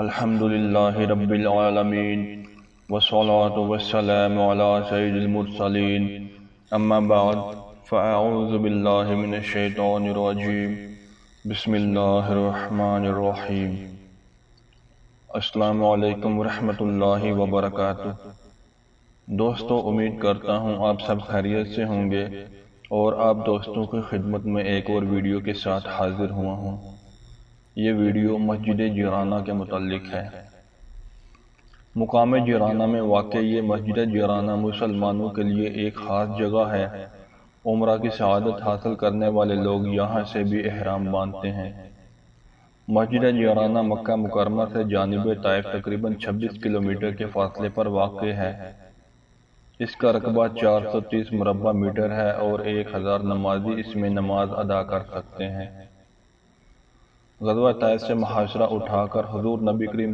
अल्हम्दुलिल्लाहि रब्बिल आलमीन वस्सलातु वस्सलामु अला सय्यिदिल मुरसलीन अम्मा बाद फ़अऊज़ु बिल्लाहि मिनश शैतानिर रजीम बिस्मिल्लाहिर रहमानिर रहीम अस्सलामु अलैकुम वरहमतुल्लाहि वबरकातुहू दोस्तों, उम्मीद करता हूँ आप सब खैरियत से होंगे और आप दोस्तों की खिदमत में एक और वीडियो के साथ हाजिर हुआ हूँ। ये वीडियो मस्जिद जराना के मुतलक है। मुकाम जराना में वाक़ ये मस्जिद जराना मुसलमानों के लिए एक ख़ास जगह है। उम्र की शहादत हासिल करने वाले लोग यहाँ से भी अहराम बांधते हैं। मस्जिद जराना मक्का मुकरमा से जानब ताइफ तकरीबन 26 किलोमीटर के फासले पर वाक़ है। इसका रकबा 430 मुरबा मीटर है और एक हज़ार नमाजी इसमें नमाज़ अदा कर सकते हैं। गजवा तय से मुहासरा उठाकर हजूर नबी करीम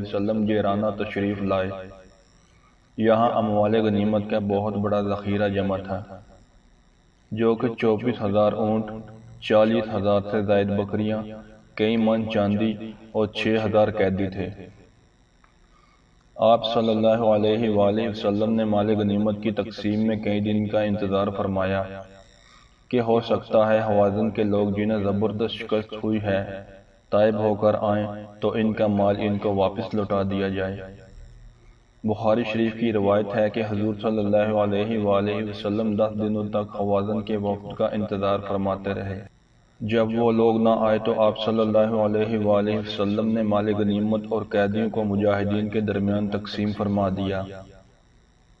वसल्लम जेराना तशरीफ़ लाए। यहाँ अमवाल गनीमत का बहुत बड़ा ज़ख़ीरा जमा था, जो कि चौबीस हज़ार ऊँट, चालीस हज़ार से जायद बकरियाँ, कई मन चांदी और छः हज़ार कैदी थे। आप सल्लल्लाहु अलैहि वसल्लम ने माल गनीमत की तकसीम में कई दिन का इंतज़ार फरमाया। कि हो सकता है, हवाजन के लोग जिन्हें ज़बरदस्त शिकस्त हुई है। तायब होकर आए तो इनका माल इनको वापस लौटा दिया जाए। बुखारी शरीफ की रवायत है कि हजूर वसल्लम दस दिनों तक हवाजन के वक्त का इंतज़ार फरमाते रहे। जब वो लोग ना आए तो आप वसल्लम ने माल गनीमत और कैदियों को मुजाहिदीन के दरमियान तकसीम फरमा दिया।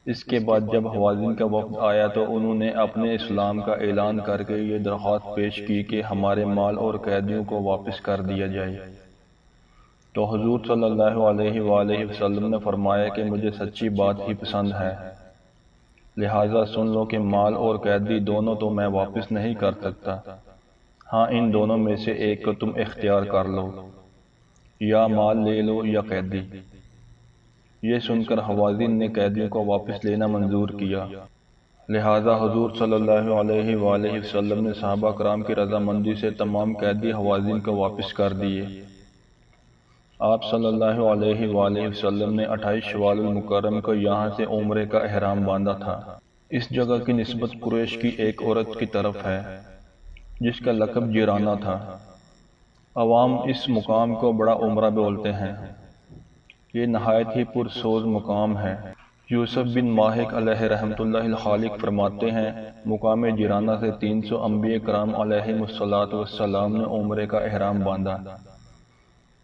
इसके बाद जब हवाजिन का वक्त आया तो उन्होंने अपने इस्लाम का ऐलान करके ये दरख्वास्त पेश की कि हमारे माल और कैदियों को वापस कर दिया जाए। तो हजूर सल्लल्लाहु अलैहि वसल्लम ने फरमाया कि मुझे सच्ची बात ही पसंद है। लिहाजा सुन लो कि माल और कैदी दोनों तो मैं वापस नहीं कर सकता। हाँ इन दोनों में से एक को तुम इख्तियार कर लो। या माल ले लो या कैदी। ये सुनकर हवाजिन ने कैदियों को वापस लेना मंजूर किया। लिहाजा हजूर वसल्लम ने साहबा कराम की रजामंदी से तमाम कैदी हवाजिन को वापस कर दिए। आप सल्लल्लाहु ने अट्ठाईस शवाल मुकरम को यहाँ से उम्र का अहराम बांधा था। इस जगह की नस्बत कुरैश की एक औरत की तरफ़ है, जिसका लकब जिराना था। अवाम इस मुकाम को बड़ा उम्र बोलते हैं। ये नहायत ही पुरसोज मुकाम है। यूसुफ बिन माहिक रहमतुल्लाह खालिक फरमाते हैं, मुकाम जिराना से तीन सौ अम्बिय कराम सलाम ने उम्र का अहराम बांधा।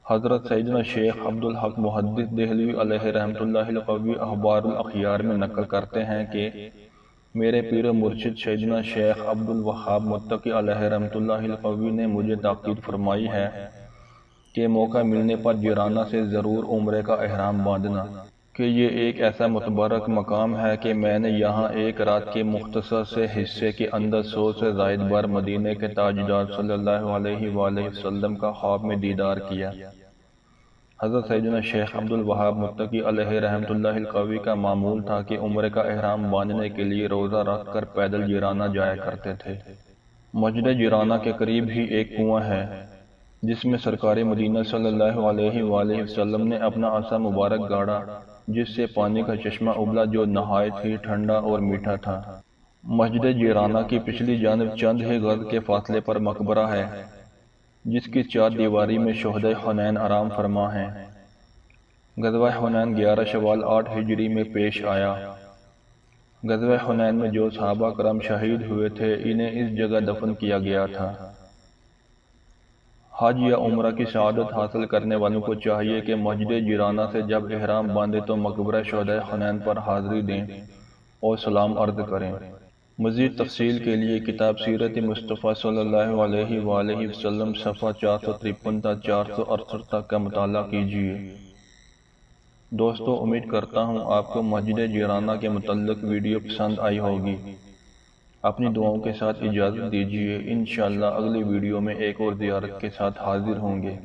हज़रत सैदना शेख अब्दुल हक मुहदस दहलवी रहमतुल्लाहवी अखबार में नकल करते हैं कि, मेरे पीर मुर्शिद सैदना शेख अब्दुल वहाब मुतकी रहमतुल्लाहवी ने मुझे ताकीद फरमाई है के मौका मिलने पर जिराना से ज़रूर उम्र का अहराम बांधना। कि ये एक ऐसा मुतबरक मकाम है कि मैंने यहाँ एक रात के मुख्तर से हिस्से के अंदर सौ से जायद बार मदीने के ताजदार सल्लल्लाहु अलैहि वसल्लम का ख्वाब में दीदार किया। हज़रत सैदना शेख अब्दुल वहाब मुतकी रहमतुल्लाहि का मामूल था कि उम्र का अहराम बांधने के लिए रोज़ा रख कर पैदल जिराना जाया करते थे। मस्जिद जिराना के करीब ही एक कुआँ है। जिसमें सरकार मदीना सल्लल्लाहु अलैहि वसल्लम ने अपना आसा मुबारक गाड़ा, जिससे पानी का चश्मा उबला जो नहायत ही ठंडा और मीठा था। मस्जिद जीराना की पिछली जानब चंद ही गर्द के फासले पर मकबरा है, जिसकी चार दीवारी में शहद हनैन आराम फरमा है। गजवा हनैन ग्यारह शवाल आठ हिजरी में पेश आया। गजवा हनैन में जो सहाबा करम शहीद हुए थे, इन्हें इस जगह दफन किया गया था। हज या उम्र की शहादत हासिल करने वालों को चाहिए कि मस्जिद जिराना से जब एहराम बांधे तो मकबरा शहद खनैन पर हाजिरी दें और सलाम अर्द करें। मजीद तफसील के लिए किताब सीरत मुस्तफ़ा सल्लल्लाहु अलैहि वसल्लम सफ़ा चार सौ तिरपन तक चार सौ अड़सठ तक का मताल कीजिए। दोस्तों उम्मीद करता हूँ आपको मस्जिद जिराना के मतलब वीडियो पसंद आई होगी। अपनी दुआओं के साथ इजाज़त दीजिए। इन अगले वीडियो में एक और जियारत के साथ हाजिर होंगे।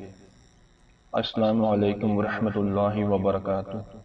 असलकम वरहमल रहमतुल्लाहि व बरकातुहू